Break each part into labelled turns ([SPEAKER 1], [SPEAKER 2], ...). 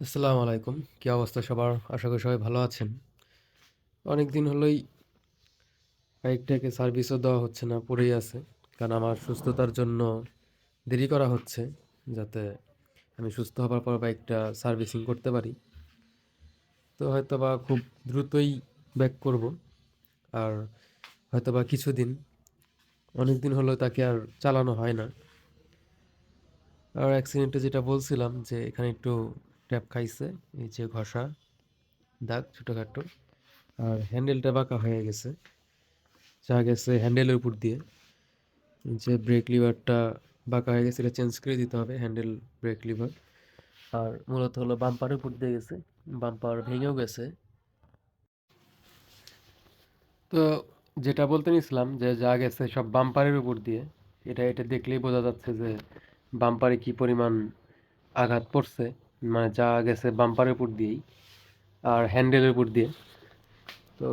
[SPEAKER 1] আসসালামু আলাইকুম। কী অবস্থা সবার? আশা করি সবাই ভালো আছেন। অনেক দিন হলোই বাইকটাকে সার্ভিসও দেওয়া হচ্ছে না, পড়েই আছে। কারণ আমার সুস্থতার জন্য দেরি করা হচ্ছে, যাতে আমি সুস্থ হবার পর বাইকটা সার্ভিসিং করতে পারি। তো হয়তো বা খুব দ্রুতই ব্যাক করব। আর হয়তো বা কিছুদিন অনেক দিন হলো তাকে আর চালানো হয় না। আর অ্যাক্সিডেন্টে যেটা বলছিলাম যে এখানে একটু ট্যাপ খাইছে, এই যে ঘষা, দাগ ছোটোখাটো, আর হ্যান্ডেলটা বাঁকা হয়ে গেছে। যা গেছে হ্যান্ডেলের উপর দিয়ে। যে ব্রেক লিভারটা বাঁকা হয়ে গেছে, এটা চেঞ্জ করে দিতে হবে হ্যান্ডেল, ব্রেক লিভার। আর মূলত হলো বাম্পারের উপর দিয়ে গেছে, বাম্পার ভেঙেও গেছে। তো যেটা বলতে নিছিলাম যে যা গেছে সব বাম্পারের উপর দিয়ে, এটা এটা দেখলেই বোঝা যাচ্ছে যে বাম্পারে কি পরিমাণ আঘাত পড়ছে। মানে যা গেছে বাম্পারের উপর দিয়েই আর হ্যান্ডেলের উপর দিয়ে। তো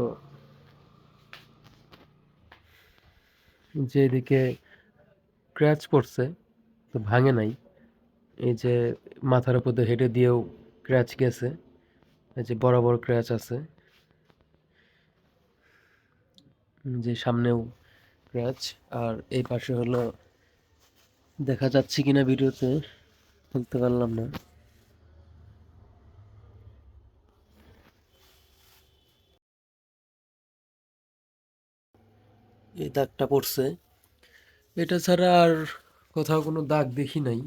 [SPEAKER 1] যেদিকে ক্র্যাচ পড়ছে তো ভাঙে নাই। এই যে মাথার উপর দিয়ে হেঁটে দিয়েও ক্র্যাচ গেছে। এই যে বড় বড় ক্র্যাচ আছে। যে সামনেও ক্র্যাচ আর এই পাশে হলো দেখা যাচ্ছে কিনা ভিডিওতে, বলতে পারলাম না। এই দাগটা পড়ছে। এটা ছাড়া আর কোথাও কোনো দাগ দেখি নাই।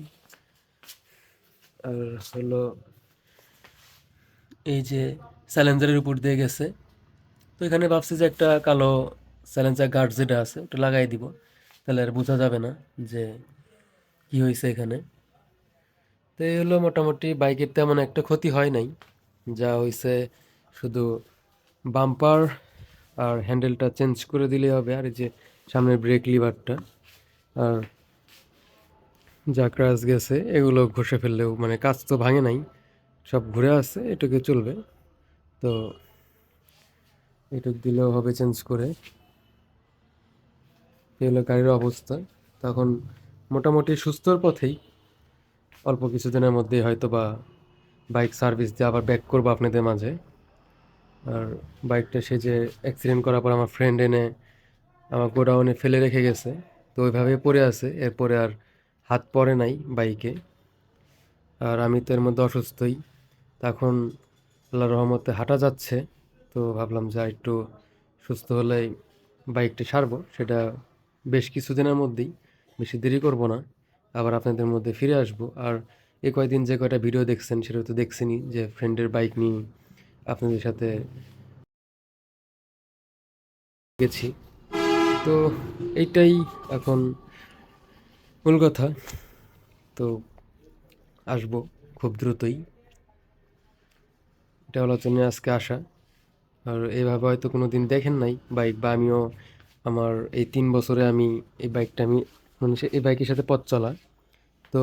[SPEAKER 1] আর হলো এই যে স্যালেঞ্জারের উপর দিয়ে গেছে। তো এখানে ভাবছি যে একটা কালো স্যালেঞ্জার গার্ড যেটা আছে, ওটা লাগাই দিব। তাহলে আর বোঝা যাবে না যে কি হয়েছে এখানে। তো এই হলো মোটামুটি বাইকের তেমন একটা ক্ষতি হয় নাই। যা হয়েছে শুধু বাম্পার আর হ্যান্ডেলটা চেঞ্জ করে দিলে হবে। আর এই যে সামনের ব্রেক লিভারটা আর যা ক্রাশ গেছে, এগুলো ঘষে ফেললেও মানে কাজ তো ভাঙে নাই, সব ঘুরে আসছে, এটুকু চলবে। তো এটুক দিলেও হবে চেঞ্জ করে। এই হলো গাড়ির অবস্থা। তখন মোটামুটি সুস্থর পথেই, অল্প কিছুদিনের মধ্যেই হয়তো বা বাইক সার্ভিস দিয়ে আবার ব্যাক করব আপনাদের মাঝে। আর বাইকটা সে যে অ্যাক্সিডেন্ট করার পর আমার ফ্রেন্ড এনে আমার গোডাউনে ফেলে রেখে গেছে। তো ওইভাবে পড়ে আছে, এরপরে আর হাত পড়ে নাই বাইকে। আর আমি তো এর মধ্যে অসুস্থই। তখন আল্লাহ রহমতে হাঁটা যাচ্ছে। তো ভাবলাম যা একটু সুস্থ হলেই বাইকটা সারবো, সেটা বেশ কিছুদিনের মধ্যেই। বেশি দেরি করব না। আবার আপনাদের মধ্যে ফিরে আসব। আর এই কয়দিন যে কয়টা ভিডিও দেখছেন সেটা তো দেখছেনই যে ফ্রেন্ডের বাইক নিয়ে আপনাদের সাথে গেছি। তো এইটাই এখন মূল কথা। তো আসব খুব দ্রুতই। এটা হলোর জন্য আজকে আসা। আর এইভাবে হয়তো কোনো দিন দেখেন নাই বাইক, বা আমিও আমার এই তিন বছরে আমি এই বাইকটা আমি মানে এই বাইকের সাথে পথ চলা। তো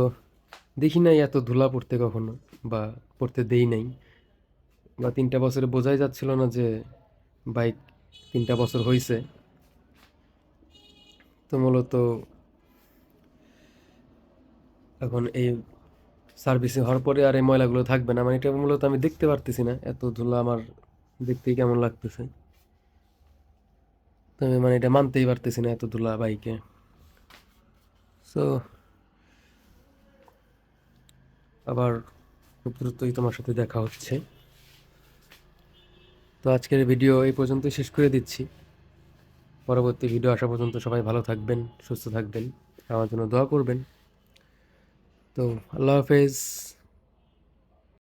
[SPEAKER 1] দেখি নাই এত ধুলা পড়তে কখনো, বা পড়তে দেই নাই। বা তিনটা বছরে বোঝাই যাচ্ছিল না যে বাইক তিনটা বছর হয়েছে তো মূলত এখন এই সার্ভিসিং হওয়ার পরে আর এই ময়লাগুলো থাকবে না। মানে এটা মূলত আমি দেখতে পারতেছি না। এত ধুলা আমার দেখতেই কেমন লাগতেছে। তো আমি মানে এটা মানতেই পারতেছি না এত ধুলা বাইকে। সো আবার খুব দ্রুতই তোমার সাথে দেখা হচ্ছে। তো আজকের ভিডিও এই পর্যন্ত শেষ করে দিচ্ছি। পরবর্তী ভিডিও আসা পর্যন্ত সবাই ভালো থাকবেন, সুস্থ থাকবেন আমার জন্য দোয়া করবেন। তো আল্লাহ হাফেজ।